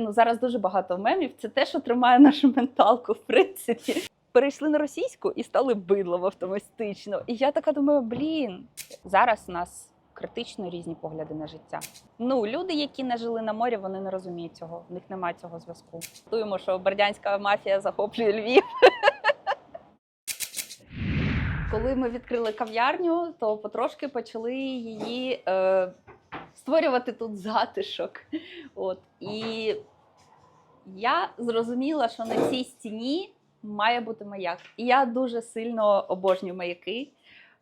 Ну зараз дуже багато мемів. Це те, що тримає нашу менталку, в принципі. Перейшли на російську і стали бидлом автоматично. І я така думаю, блін, зараз у нас критично різні погляди на життя. Ну, люди, які не жили на морі, вони не розуміють цього. В них немає цього зв'язку. Дуємо, що бердянська мафія захоплює Львів. Коли ми відкрили кав'ярню, то потрошки почали її е, створювати тут затишок. От. І я зрозуміла, що на цій стіні має бути маяк. І я дуже сильно обожнюю маяки.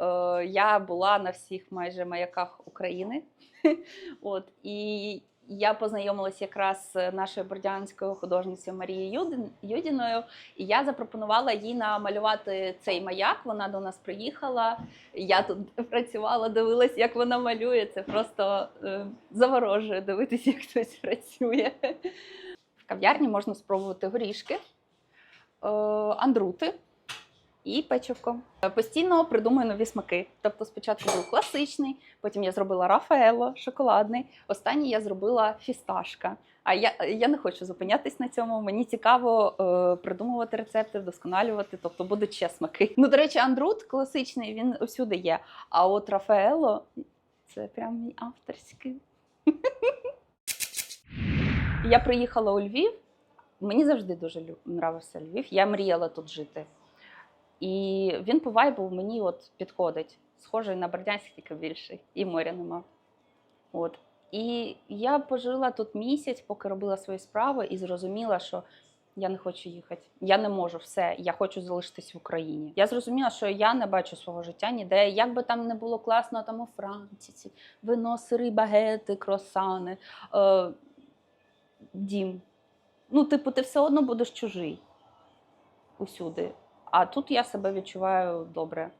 Е, я була на всіх майже маяках України. От. І я познайомилася якраз з нашою бордянською художницею Марією Юдіною, і я запропонувала їй намалювати цей маяк. Вона до нас приїхала. Я тут працювала, дивилась, як вона малює. Це просто е, заворожує дивитися, як хтось працює. В кав'ярні можна спробувати горішки, е, андрути і печивко. Постійно придумую нові смаки. Тобто, спочатку був класичний, потім я зробила Рафаело, шоколадний. Останній я зробила фісташка. А я, я не хочу зупинятись на цьому. Мені цікаво е, придумувати рецепти, вдосконалювати, тобто будуть ще смаки. Ну, до речі, андрут класичний, він усюди є. А от Рафаело це прям мій авторський. Я приїхала у Львів. Мені завжди дуже нравився Львів. Я мріяла тут жити. І він по вайбу мені от підходить. Схожий на Бердянськ, тільки більший, і моря нема. От. І я пожила тут місяць, поки робила свої справи, і зрозуміла, що я не хочу їхати. Я не можу все. Я хочу залишитись в Україні. Я зрозуміла, що я не бачу свого життя ніде. Як би там не було класно, там у Франції, ці вино, сири, багети, кросани, е, дім. Ну, типу, ти все одно будеш чужий усюди. А тут я себе відчуваю добре. Е,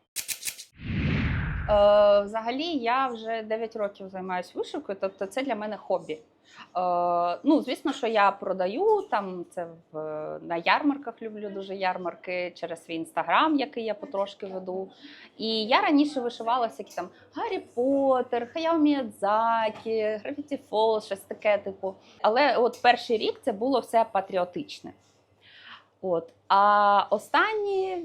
взагалі, я вже 9 років займаюся вишивкою, тобто це для мене хобі. Е, ну, звісно, що я продаю там це в, на ярмарках люблю дуже ярмарки через свій інстаграм, який я потрошки веду. І я раніше вишивала всякі там Гаррі Поттер, Хаяо Міядзакі, Гравіті Фолз, щось таке, типу. Але от перший рік це було все патріотичне. От. А останні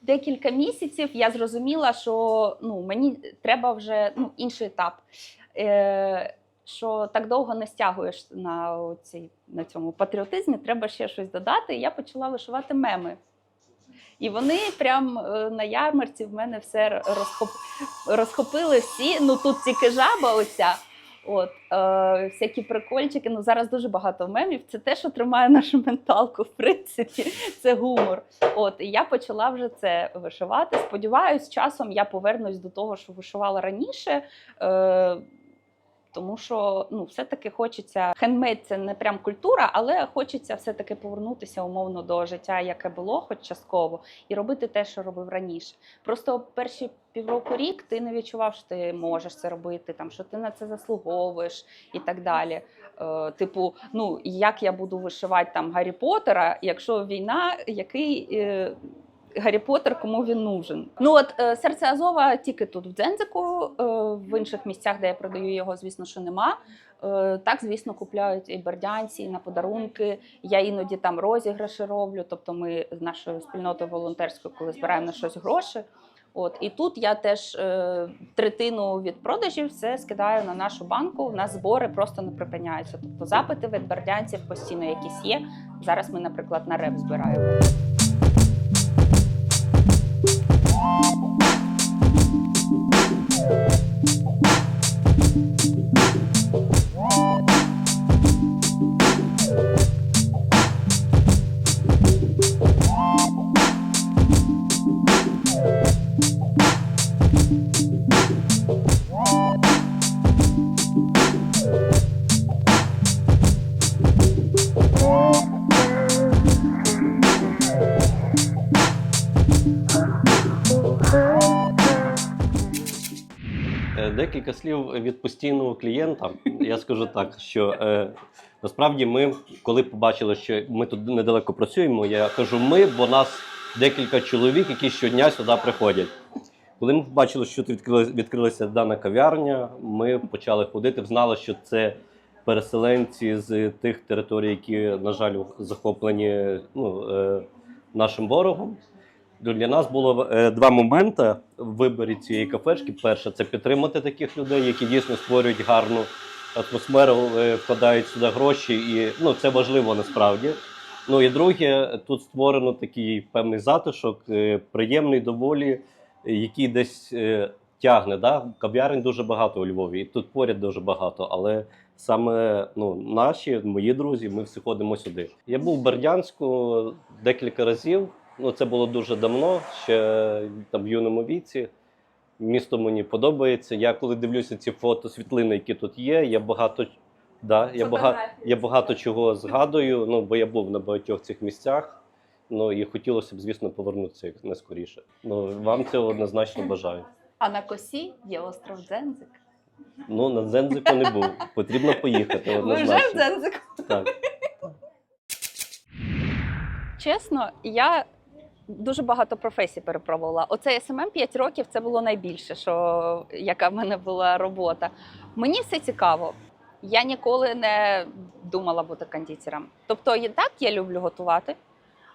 декілька місяців я зрозуміла, що ну, мені треба вже ну, інший етап. Е, що так довго не стягуєш на, оцій, на цьому патріотизмі, треба ще щось додати. І я почала вишивати меми. І вони прям е, на ярмарці в мене все розхоп... розхопили всі. Ну тут тільки жаба оця. От, е, всякі прикольчики. Ну зараз дуже багато мемів. Це те, що тримає нашу менталку, в принципі, це гумор. От, і я почала вже це вишивати. Сподіваюсь, часом я повернусь до того, що вишивала раніше. Е, тому що ну, все-таки хочеться хендмейд це не прям культура, але хочеться все-таки повернутися умовно до життя, яке було, хоч частково, і робити те, що робив раніше. Просто перші півроку рік ти не відчував, що ти можеш це робити, там що ти на це заслуговуєш і так далі. Е, типу, ну як я буду вишивати там Гаррі Поттера, якщо війна, який. Е, Гаррі Поттер, кому він нужен. Ну от е, серце Азова тільки тут в Дзензику, е, в інших місцях, де я продаю його, звісно, що нема. Е, так, звісно, купляють і бердянці, і на подарунки. Я іноді там розіграші роблю. Тобто, ми з нашою спільнотою волонтерською, коли збираємо на щось гроші. От і тут я теж е, третину від продажів все скидаю на нашу банку. У нас збори просто не припиняються. Тобто запити від бердянців постійно якісь є. Зараз ми, наприклад, на реп збираємо. Декілька слів від постійного клієнта. Я скажу так, що е, насправді ми, коли побачили, що ми тут недалеко працюємо, я кажу ми, бо нас декілька чоловік, які щодня сюди приходять. Коли ми побачили, що тут відкрили, відкрилася дана кав'ярня, ми почали ходити, знали, що це переселенці з тих територій, які, на жаль, захоплені ну, е, нашим ворогом. Ну, Для нас було е, два моменти в виборі цієї кафешки. Перше, це підтримати таких людей, які дійсно створюють гарну атмосферу, е, вкладають сюди гроші, і ну, це важливо насправді. Ну і друге, тут створено такий певний затишок, е, приємний доволі, який десь е, тягне. Да? Кав'ярень дуже багато у Львові, і тут поряд дуже багато. Але саме ну, наші, мої друзі, ми всі ходимо сюди. Я був в Бердянську декілька разів. Ну, це було дуже давно, ще там в юному віці. Місто мені подобається. Я коли дивлюся ці фото, світлини, які тут є, я багато, да, я багато, я багато чого згадую, ну, бо я був на багатьох цих місцях. Ну і хотілося б, звісно, повернутися як найскоріше. Ну, вам цього однозначно бажаю. А на косі є остров Дзензик. Ну, на Дзензику не був. Потрібно поїхати Ви вже в. Дзензику. Так. Чесно, я дуже багато професій перепробувала. Оце СММ 5 років це було найбільше, що яка в мене була робота. Мені все цікаво. Я ніколи не думала бути кондитером. Тобто, і так я люблю готувати.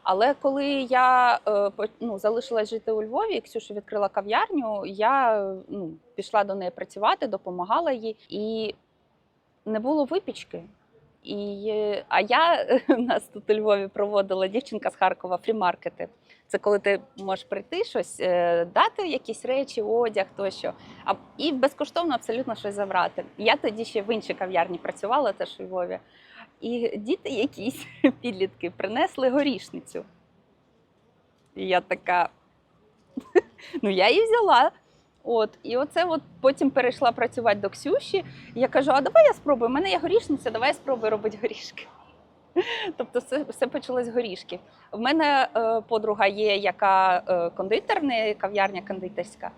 Але коли я е, ну, залишилась жити у Львові, Ксюша відкрила кав'ярню, я ну, пішла до неї працювати, допомагала їй, і не було випічки. І, а я у нас тут у Львові проводила дівчинка з Харкова фрімаркети. Це коли ти можеш прийти щось, е, дати якісь речі, одяг тощо, і безкоштовно абсолютно щось забрати. Я тоді ще в іншій кав'ярні працювала, теж у Львові. І діти якісь підлітки принесли горішницю. І я така. Ну, я її взяла. От, і оце от потім перейшла працювати до Ксюші. Я кажу: а давай я спробую. У мене є горішниця, давай я спробую робити горішки. Тобто все, все почалось з горішків. В мене е, подруга є, яка е, кондитер, не кав'ярня кондитерська.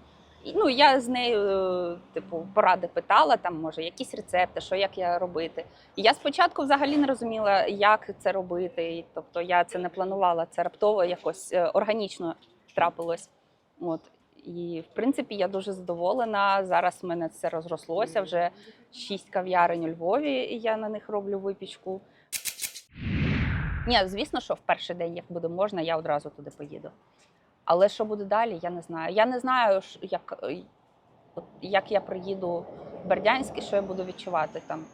І, ну, я з нею, е, типу, поради питала, там, може, якісь рецепти, що як я робити. І я спочатку взагалі не розуміла, як це робити. Тобто я це не планувала, це раптово якось е, органічно трапилось. От. І в принципі я дуже задоволена. Зараз в мене це розрослося. Вже шість кав'ярень у Львові, і я на них роблю випічку. Ні, звісно, що в перший день, як буде можна, я одразу туди поїду. Але що буде далі, я не знаю. Я не знаю, як, е, як я приїду в Бердянськ і що я буду відчувати там.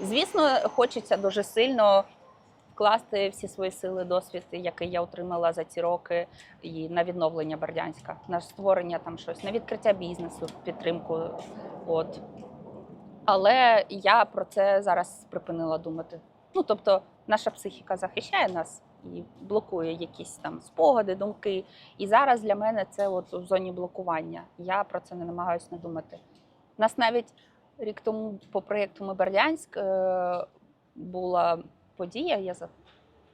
Звісно, хочеться дуже сильно вкласти всі свої сили, досвід, який я отримала за ці роки, і на відновлення Бердянська, на створення там щось, на відкриття бізнесу, підтримку. От. Але я про це зараз припинила думати. Ну, тобто, наша психіка захищає нас і блокує якісь там спогади, думки. І зараз для мене це от в зоні блокування. Я про це не намагаюся не думати. Нас навіть рік тому по проєкту Ми Бердянськ е, була подія, я за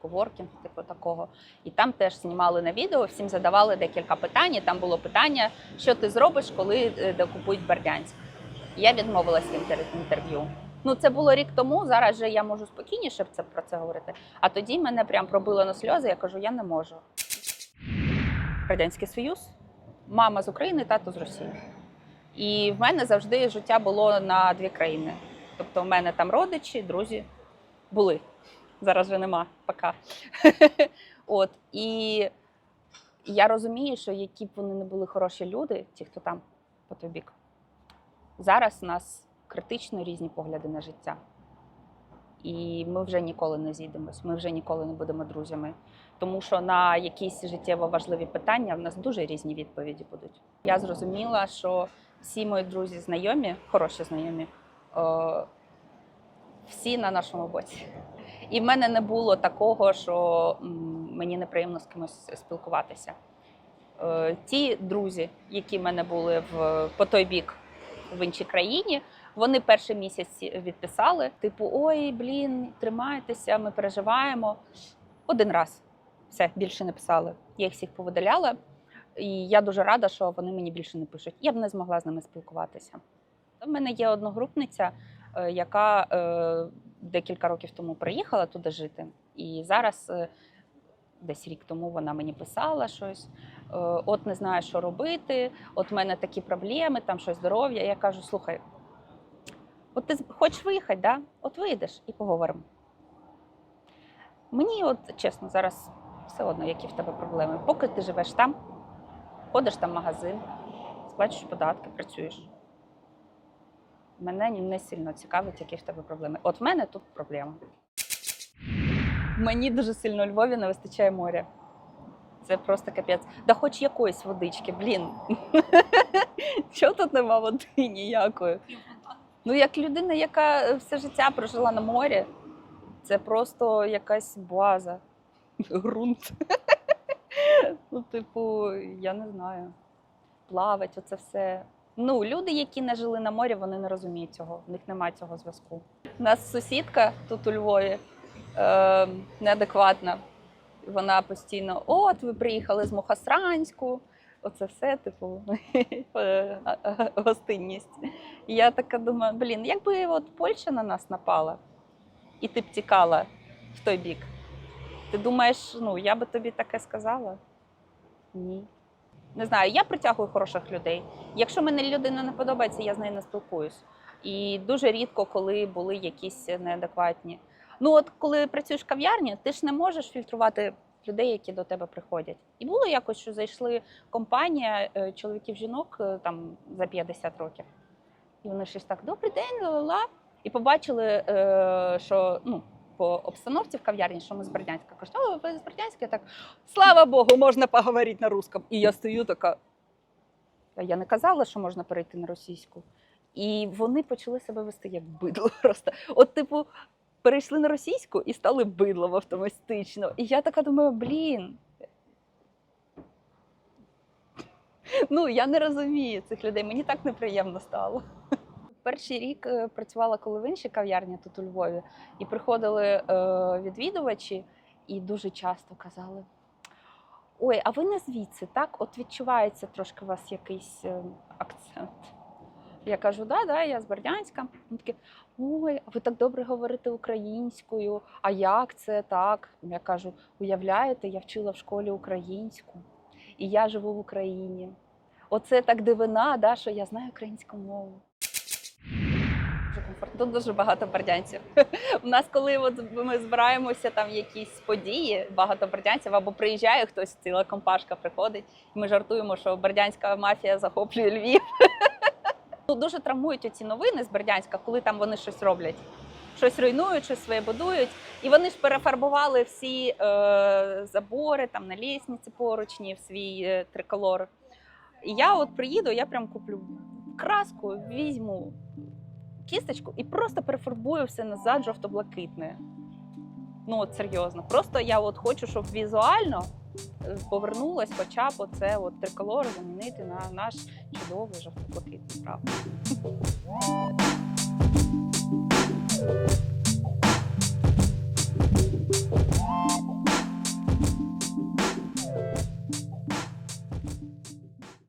коворкінг, типу такого. І там теж знімали на відео, всім задавали декілька питань. І там було питання, що ти зробиш, коли е, докупують Бердянськ. Я відмовилась від інтерв'ю. Ну, це було рік тому. Зараз же я можу спокійніше про це говорити. А тоді мене прям пробило на сльози. Я кажу, я не можу. Радянський Союз, мама з України, тато з Росії. І в мене завжди життя було на дві країни. Тобто, в мене там родичі, друзі були. Зараз вже нема, пока. От і я розумію, що які б вони не були хороші люди, ті, хто там по той бік, зараз у нас критично різні погляди на життя. І ми вже ніколи не зійдемось, ми вже ніколи не будемо друзями. Тому що на якісь життєво важливі питання в нас дуже різні відповіді будуть. Я зрозуміла, що всі мої друзі, знайомі, хороші знайомі, е, всі на нашому боці. І в мене не було такого, що мені неприємно з кимось спілкуватися. Е, Ті друзі, які в мене були в, по той бік в іншій країні, вони перший місяць відписали: типу, ой, блін, тримайтеся, ми переживаємо. Один раз все більше не писали. Я їх всіх повидаляла, і я дуже рада, що вони мені більше не пишуть. Я б не змогла з ними спілкуватися. У мене є одногрупниця, яка е, декілька років тому приїхала туди жити. І зараз, е, десь рік тому, вона мені писала щось. е, От не знаю, що робити, от в мене такі проблеми, там щось здоров'я. Я кажу: слухай, От ти хочеш виїхати, да? от виїдеш і поговоримо. Мені, от чесно, зараз все одно, які в тебе проблеми. Поки ти живеш там, ходиш там в магазин, сплачуєш податки, працюєш. Мене не сильно цікавить, які в тебе проблеми. От в мене тут проблема. Мені дуже сильно у Львові не вистачає моря. Це просто капець. Да хоч якоїсь водички, блін. Чого тут нема води ніякої? Ну, як людина, яка все життя прожила на морі, це просто якась база, ґрунт. Ну, типу, я не знаю. Плавать, оце все. Ну, люди, які не жили на морі, вони не розуміють цього. В них немає цього зв'язку. У нас сусідка тут у Львові е, неадекватна. Вона постійно: от, ви приїхали з Мухасранську. Оце все, типу, е, гостинність. Я така думаю, блін, якби от Польща на нас напала, і ти б тікала в той бік. Ти думаєш, ну я би тобі таке сказала? Ні. Не знаю, я притягую хороших людей. Якщо мені людина не подобається, я з нею не спілкуюсь. І дуже рідко, коли були якісь неадекватні. Ну, от коли працюєш в кав'ярні, ти ж не можеш фільтрувати людей, які до тебе приходять. І було якось, що зайшли компанія е, чоловіків-жінок е, там за 50 років. І вони щось так, добрий день, ла-ла-ла. І побачили, е, що ну, по обстановці в кав'ярні, що ми з Бердянська. Кажуть, о, ви з Бердянська? Так, слава Богу, можна поговорити на русском. І я стою така. Я не казала, що можна перейти на російську. І вони почали себе вести як бидло просто. От, типу, перейшли на російську і стали бидлом автоматично. І я така думаю, блін. Ну, я не розумію цих людей. Мені так неприємно стало. Перший рік е, працювала коли в іншій кав'ярні тут у Львові, і приходили е, відвідувачі і дуже часто казали: Ой, а ви не звідси, так? От відчувається трошки у вас якийсь е, акцент. Я кажу, да, да, я з Бердянська. Вони такі, ой, ви так добре говорите українською. А як це так? Я кажу, уявляєте, я вчила в школі українську, і я живу в Україні. Оце так дивина, да, що я знаю українську мову. Тут дуже багато бердянців. У нас, коли от ми збираємося там якісь події, багато бердянців або приїжджає хтось, ціла компашка приходить, і ми жартуємо, що бердянська мафія захоплює Львів. Ну, дуже травмують оці новини з Бердянська, коли там вони щось роблять. Щось руйнують, щось своє будують. І вони ж перефарбували всі е, забори там на лісниці поручні в свій е, триколор. І я от приїду, я прям куплю краску, візьму кісточку і просто перефарбую все назад жовто-блакитне. Ну, от серйозно. Просто я от хочу, щоб візуально е, повернулось хоча б оце от триколор замінити на наш чудовий жовто-блакитний правда.